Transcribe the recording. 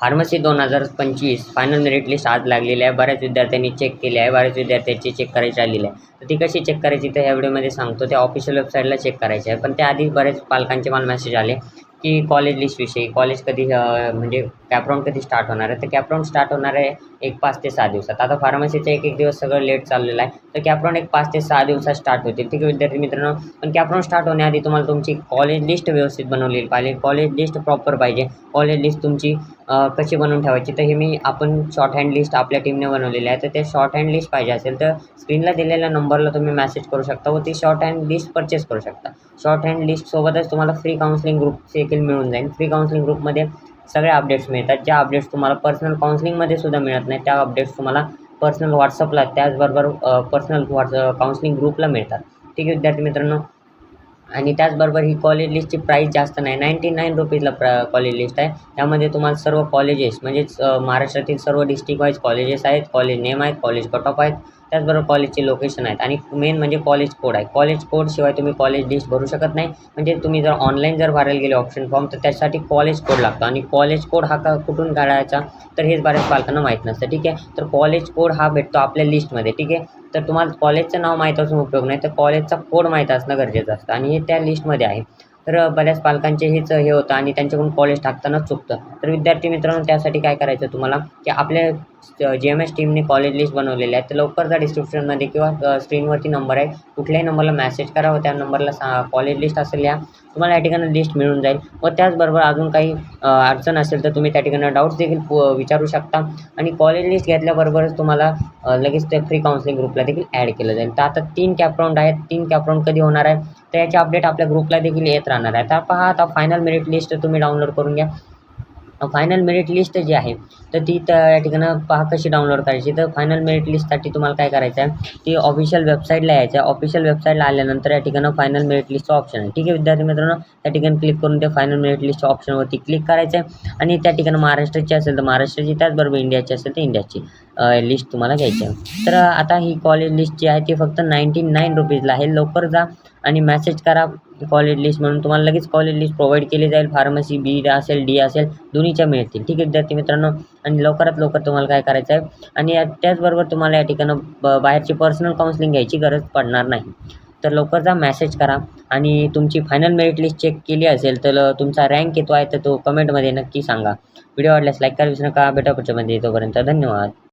Pharmacy दोन हजार पंचवीस फायनल मेरिट लिस्ट आज लागलेली आहे. बऱ्याच विद्यार्थ्यांनी चेक केली आहे. बऱ्याच विद्यार्थ्यांची चेक करायची आलेली आहे. तर ती कशी चेक करायची तर ह्या व्हिडिओमध्ये सांगतो. त्या ऑफिशियल वेबसाईटला चेक करायची आहे. पण त्याआधी बरेच पालकांचे मला मेसेज आले. की कॉलेज लिस्टविषयी कॉलेज कधी म्हणजे कॅपराऊंड कधी स्टार्ट होणार आहे? तर कॅपराऊंड स्टार्ट होणार आहे एक पाच ते सहा दिवसात. आता फार्मसीचं एक एक दिवस सगळं लेट चाललेलं आहे. तर कॅपराऊंड एक पाच ते सहा दिवसात स्टार्ट होतील. ठीक आहे विद्यार्थी मित्रांनो. पण कॅपराऊंड स्टार्ट होण्याआधी तुम्हाला तुमची कॉलेज लिस्ट व्यवस्थित बनवलेली पाहिजे. कॉलेज लिस्ट प्रॉपर पाहिजे. कॉलेज लिस्ट तुमची कशी बनवून ठेवायची? तर हे मी आपण शॉर्ट हँड लिस्ट आपल्या टीमने बनवलेली आहे. तर ते शॉर्ट हँड लिस्ट पाहिजे असेल तर स्क्रीनला दिलेल्या नंबरला तुम्ही मेसेज करू शकता व ती शॉर्ट हँड लिस्ट परचेस करू शकता. शॉर्ट हँड लिस्टसोबतच तुम्हाला फ्री काउन्सिलिंग ग्रुपचे देखील मिळून जाईल. फ्री काउन्सिलिंग ग्रुपमध्ये सगळ्या अपडेट्स मिळतात. ज्या अपडेट्स तुम्हाला पर्सनल काउन्सिलिंगमध्ये सुद्धा मिळत नाही त्या अपडेट्स तुम्हाला पर्सनल व्हॉट्सअपला त्याचबरोबर पर्सनल व्हॉट्स काउन्सिलिंग ग्रुपला मिळतात. ठीक आहे विद्यार्थी मित्रांनो आणि त्याचबरोबर ही कॉलेज लिस्टची प्राईस जास्त नाही. नाईंटी नाईन रुपीजला प्र कॉलेज लिस्ट आहे. त्यामध्ये तुम्हाला सर्व कॉलेजेस म्हणजेच महाराष्ट्रातील सर्व डिस्ट्रिक्ट वाईज कॉलेजेस आहेत. कॉलेज नेम आहेत कॉलेज कट ऑफ आहेत. त्याचबरोबर कॉलेजचे लोकेशन आहेत. आणि मेन म्हणजे कॉलेज कोड आहे. कॉलेज कोडशिवाय तुम्ही कॉलेज लिस्ट भरू शकत नाही. म्हणजे तुम्ही जर ऑनलाईन जर भरायला गेले ऑप्शन फॉर्म तर त्यासाठी कॉलेज कोड लागतो. आणि कॉलेज कोड हा का कुठून काढायचा? तर हेच बऱ्याच पालकांना माहीत नसतं. ठीक आहे? तर कॉलेज कोड हा भेटतो आपल्या लिस्टमध्ये ठीक आहे? तर तुम्हाला कॉलेजचं नाव माहीत असून उपयोग नाही तर कॉलेजचा कोड माहीत असणं गरजेचं असतं. आणि हे त्या लिस्टमध्ये आहे. तर बऱ्याच पालकांचे हेच हे होतं आणि त्यांच्याकडून कॉलेज टाकताना चुकतं. तर विद्यार्थी मित्रांनो त्यासाठी काय करायचं तुम्हाला? की आपल्या जी एम एस टीमने कॉलेज लिस्ट बनवलेली आहे. तर लवकर जा डिस्क्रिप्शनमध्ये किंवा स्क्रीनवरती नंबर आहे. कुठल्याही नंबरला मेसेज करा व त्या नंबरला सा कॉलेज लिस्ट असेल या तुम्हाला या ठिकाणी लिस्ट मिळून जाईल. व त्याचबरोबर अजून काही अडचण असेल तर तुम्ही त्या ठिकाणी डाऊट्स देखील विचारू शकता. आणि कॉलेज लिस्ट घेतल्याबरोबरच तुम्हाला लगेच त्या फ्री काउन्सिलिंग ग्रुपला देखील ॲड केलं जाईल. तर आता तीन कॅपराऊंड आहेत. तीन कॅपराऊंड कधी होणार आहे? तर याचे अपडेट आपल्या ग्रुपला देखील येत राहणार आहे. तर पहा आता फायनल मेरिट लिस्ट तुम्ही डाउनलोड करून घ्या. फायनल मेरिट लिस्ट जी आहे तर ती त्या या ठिकाणं पहा कशी डाउनलोड करायची. तर फायनल मेरिट लिस्टसाठी तुम्हाला काय करायचं आहे ती ऑफिशियल वेबसाईटला यायचं आहे. ऑफिशियल वेबसाईटला आल्यानंतर या ठिकाणं फायनल मेरिट लिस्टचं ऑप्शन आहे. ठीक आहे विद्यार्थी मित्रांनो त्या ठिकाणी क्लिक करून ते फायनल मेरिट लिस्टच्या ऑप्शनवरती क्लिक करायचं आहे. आणि त्या ठिकाणी महाराष्ट्राची असेल तर महाराष्ट्राची त्याचबरोबर इंडियाची असेल तर इंडियाची. लिस्ट तुम्हाला घ्यायची आहे. तर आता ही कॉलेज लिस्ट जी आहे ती फक्त नाईन्टी नाईन रुपीजला आहे. लवकर जा आणि मॅसेज करा कॉलेज लिस्ट म्हणून. तुम्हाला लगेच कॉलेज लिस्ट प्रोव्हाइड केली जाईल. फार्मसी बी असेल डी असेल दोन्हीच्या मिळतील. ठीक आहे विद्यार्थी मित्रांनो? आणि लवकरात लवकर तुम्हाला काय करायचं आहे? आणि त्याचबरोबर तुम्हाला या ठिकाणं ब बाहेरची पर्सनल काउन्सिलिंग घ्यायची गरज पडणार नाही. तर लवकर जा मॅसेज करा. आणि तुमची फायनल मेरिट लिस्ट चेक केली असेल तर तुमचा रँक येतो आहे तर तो कमेंटमध्ये नक्की सांगा. व्हिडिओ आवडल्यास लाईक करा विसरू नका. भेटा पुढच्यामध्ये येतोपर्यंत धन्यवाद.